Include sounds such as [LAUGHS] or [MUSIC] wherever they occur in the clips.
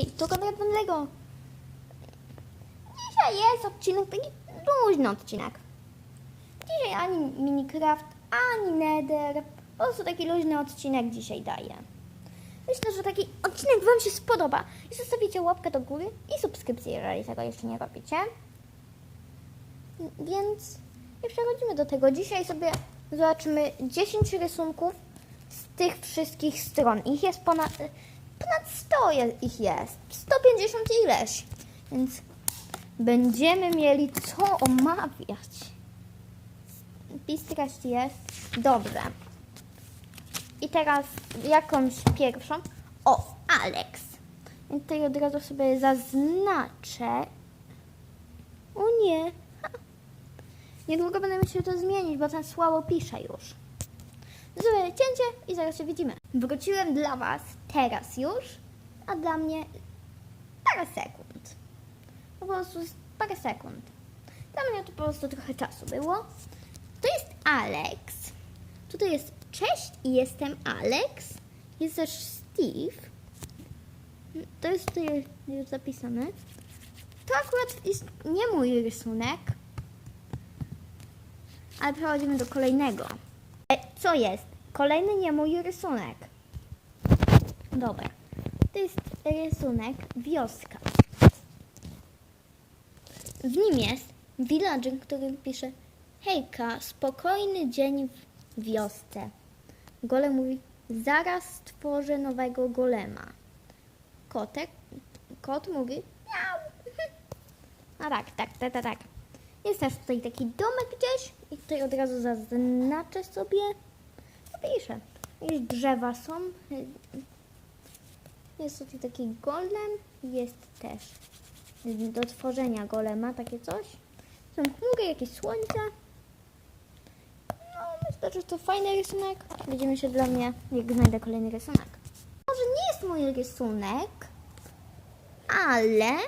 kochani, to Konrad Van Lego. Dzisiaj jest odcinek, taki luźny odcinek. Dzisiaj ani Minecraft, ani Nether. Po prostu taki luźny odcinek dzisiaj daję. Myślę, że taki odcinek Wam się spodoba. I zostawicie łapkę do góry i subskrypcję, jeżeli tego jeszcze nie robicie. Więc i przechodzimy do tego. Dzisiaj sobie zobaczymy 10 rysunków z tych wszystkich stron. Ich jest ponad, ponad 100 je, ich jest. 150 ileś. Więc będziemy mieli co omawiać. Wpis treści jest. Dobrze. I teraz jakąś pierwszą. O, Alex. I tutaj od razu sobie zaznaczę. O nie. Niedługo będę musiał to zmienić, bo ten słabo pisze już. Zrobię cięcie i zaraz się widzimy. Wróciłem dla Was teraz już, a dla mnie parę sekund. Po prostu parę sekund. Dla mnie to po prostu trochę czasu było. To jest Alex. Tutaj jest cześć i jestem Alex. Jest też Steve. To jest tutaj już zapisane. To akurat jest nie mój rysunek. Ale przechodzimy do kolejnego. E, co jest? Kolejny nie mój rysunek. Dobra. To jest rysunek wioska. W nim jest villager, który pisze Hejka, spokojny dzień w wiosce. Golem mówi, zaraz stworzę nowego golema. Kotek, kot mówi, miau. [LAUGHS] A tak, tak, tak, tak, tak. Jest też tutaj taki domek gdzieś i tutaj od razu zaznaczę sobie. Piszę. Jakieś drzewa są. Jest tutaj taki golem. Jest też do tworzenia golema takie coś. Są chmury, jakieś słońce. No, myślę, że to fajny rysunek. Widzimy się dla mnie, jak znajdę kolejny rysunek. Może nie jest mój rysunek, ale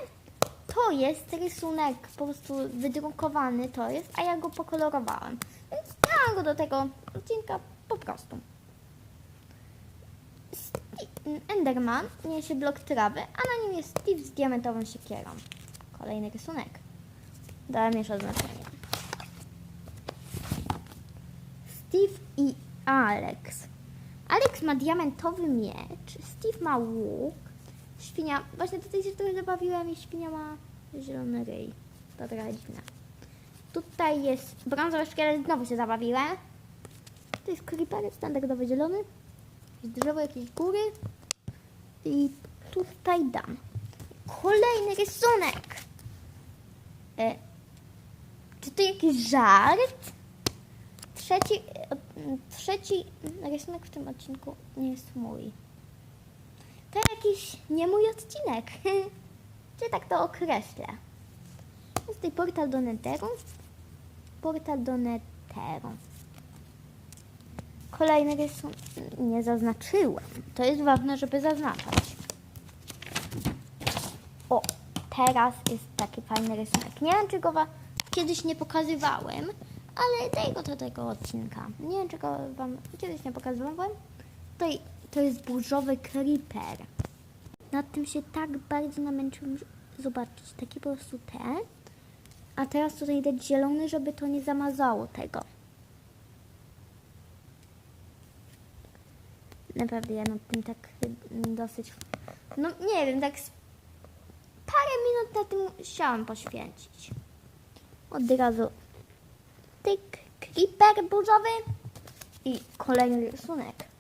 to jest rysunek po prostu wydrukowany to jest, a ja go pokolorowałam. Więc dałam go do tego odcinka po prostu. Enderman niesie blok trawy, a na nim jest Steve z diamentową siekierą. Kolejny rysunek. Dałem jeszcze oznaczenie. Steve i Alex. Alex ma diamentowy miecz, Steve ma łuk, świnia, właśnie tutaj się trochę zabawiłam i świnia ma zielony ryj. To trochę dziwne. Tutaj jest brązowy szkielet, znowu się zabawiłem. To jest creeper standardowy zielony. Drzewo, jakieś góry. I tutaj dam. Kolejny rysunek. E, czy to jakiś żart? Trzeci, e, trzeci rysunek w tym odcinku nie jest mój. To jakiś nie mój odcinek. [LAUGHS] Czy tak to określę. Jest tutaj portal do Netheru. Portal do Netheru. Kolejny rysunek nie zaznaczyłem. To jest ważne, żeby zaznaczać. O, teraz jest taki fajny rysunek. Nie wiem, czy go wa- kiedyś nie pokazywałem, ale daj go do tego odcinka. Nie wiem, czy go wam kiedyś nie pokazywałem. Tutaj to jest burzowy creeper. Nad tym się tak bardzo namęczyłem, zobaczyć, taki po prostu ten. A teraz tutaj dać zielony, żeby to nie zamazało tego. Naprawdę ja nad tym tak dosyć, no nie wiem, tak parę minut na tym chciałam poświęcić. Od razu tyk, creeper burzowy i kolejny rysunek.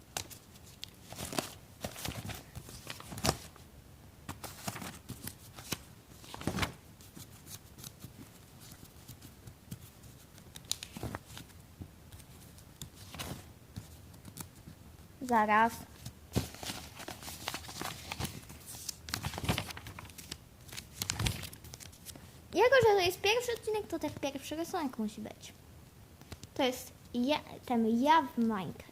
Zaraz. Jako, że to jest pierwszy odcinek, to tak pierwszy rysunek musi być. To jest ja, ten ja w Minecraft.